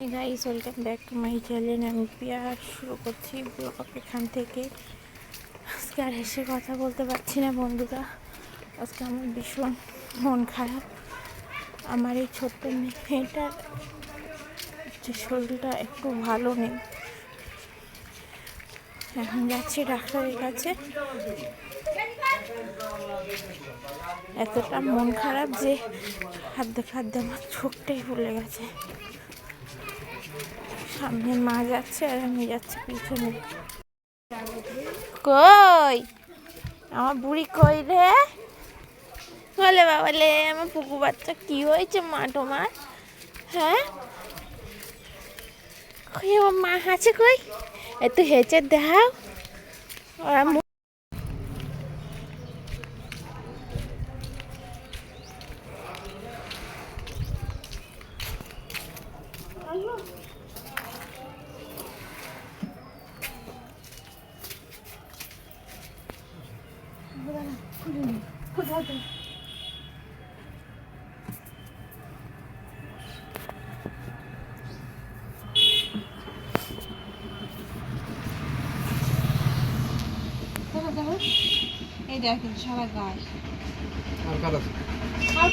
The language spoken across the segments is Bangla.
Guys welcome back to my channel আমি পিয়া শুরু করছি ব্লগ এখান থেকে। আজকে আর এসে কথা বলতে পারছি না, বন্ধুরা। আজকে আমার ভীষণ মন খারাপ। আমার এই ছোট্ট মেয়েটার যে শরীরটা একটু ভালো নেই। এখন যাচ্ছি, ডাক্তারের কাছে। এতটা মন খারাপ যে খাদ্যে খাদ্যে আমার চোখটাই ভুলে গেছে। সামনে মা যাচ্ছে আর আমি যাচ্ছি পিছনে। কই? আমার বুড়ি কই রে? বলে বাবালে আমার পুকু বাচ্চা, কি হয়েছে মা তোমার? হ্যাঁ? কই আমার মা আছে কই? একটু হেঁচে দেখাও ওরা এই দেখেন সারা গায়ে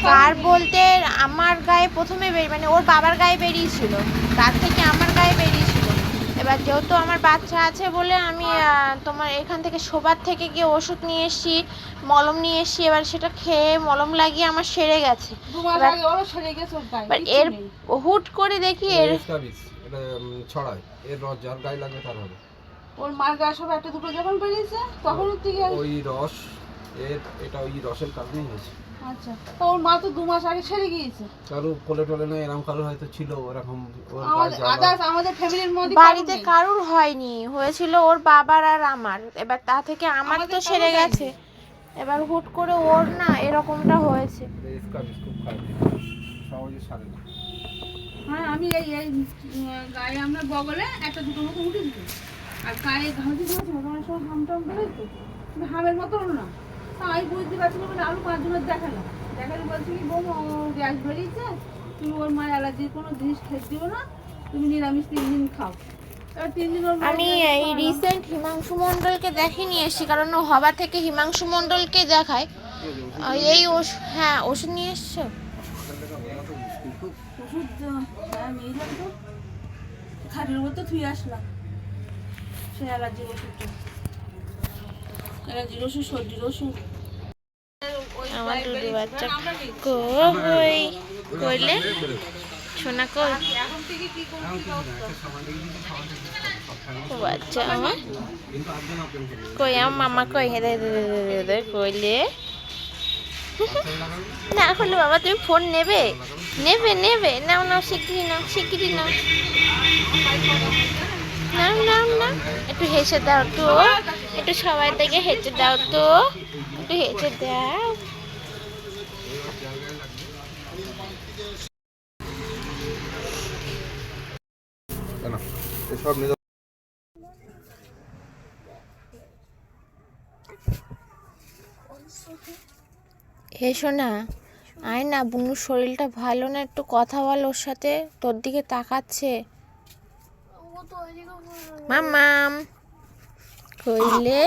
কার বলতে আমার গায়ে প্রথমে বেরিয়ে মানে ওর বাবার গায়ে বেরিয়েছিল। তার থেকে আমার গায়ে বেরিয়েছিল। এবার যেহেতু আমার বাচ্চা আছে বলে আমি তোমার এখান থেকে শোবার থেকে গিয়ে ওষুধ নিয়ে এসেছি মলম নিয়ে এসেছি এবার সেটা খেয়ে মলম লাগিয়ে আমার সেরে গেছে। এবার- এর হুট করে দেখি এর ছড়ায় এর রস যার গায়ে লাগবে তার হবে। ওর মার গায়ে সব একটা দুটো যখন বেরিয়েছে তখন ওই রস এর এটা ওই রসের কারণেই হয়েছে। আচ্ছা তো ওর মা তো দু মাস আগে সেরে গিয়েছে। কারও কোলে টোলে না এরকম কারও হয়তো ছিল ওরকম ওর গায়ে আমাদের আদার্স আমাদের ফ্যামিলির মধ্যে বাড়িতে কারুর হয়নি হয়েছিল ওর বাবার আর আমার। এবার তা থেকে আমার তো সেরে গেছে। এবার হুট করে ওর না এরকমটা হয়েছে। হ্যাঁ আমি এই এই গায়ে আমরা বগলে একটা দুটো মতো উঠে দিত আর গায়ে ঘামতে ঘামছে তোমার হাম টাম করে তো হামের মতো না। আমি বুঝতে পারছি না বলে আরও পাঁচজনের দেখালাম। দেখালে বলছি কি বউ গ্যাস বেরিয়েছে তুমি ওর মায়ের অ্যালার্জির কোনো জিনিস খেতে দিও না তুমি নিরামিষ তিন দিন খাও। এবার তিন দিন আমি এই রিসেন্ট হিমাংশু মণ্ডলকে দেখে নিয়ে এসেছি কারণ ও হবা থেকে হিমাংশু মণ্ডলকে দেখায়। এই ওষুধ হ্যাঁ ওষুধ নিয়ে এসছো? ওষুধ হ্যাঁ এই তো। খাটের উপর তো থুয়ে আসলাম। সে অ্যালার্জির ওষুধটা অ্যালার্জির ওষুধ সর্দির ওষুধ। আমার দুধু বাচ্চা কই কইলে শোনা কই এখন থেকে কি করছি ও বাচ্চা আমার। কই আমার মামা কই? হে দে কইলে। না হলে বাবা তুমি ফোন নেবে? নেবে নেবে। নাও নাও শিগগিরি নাও শিগগিরি নাও। নাও নাও না একটু হেসে দাও তো। একটু সবাই থেকে হেসে দাও তো। একটু হেসে দাও। কেন? এসব নিজে এসো না আয় না, বুনুর শরীরটা ভালো না, একটু কথা বল ওর সাথে, তোর দিকে তাকাচ্ছে। মামাম কইলে?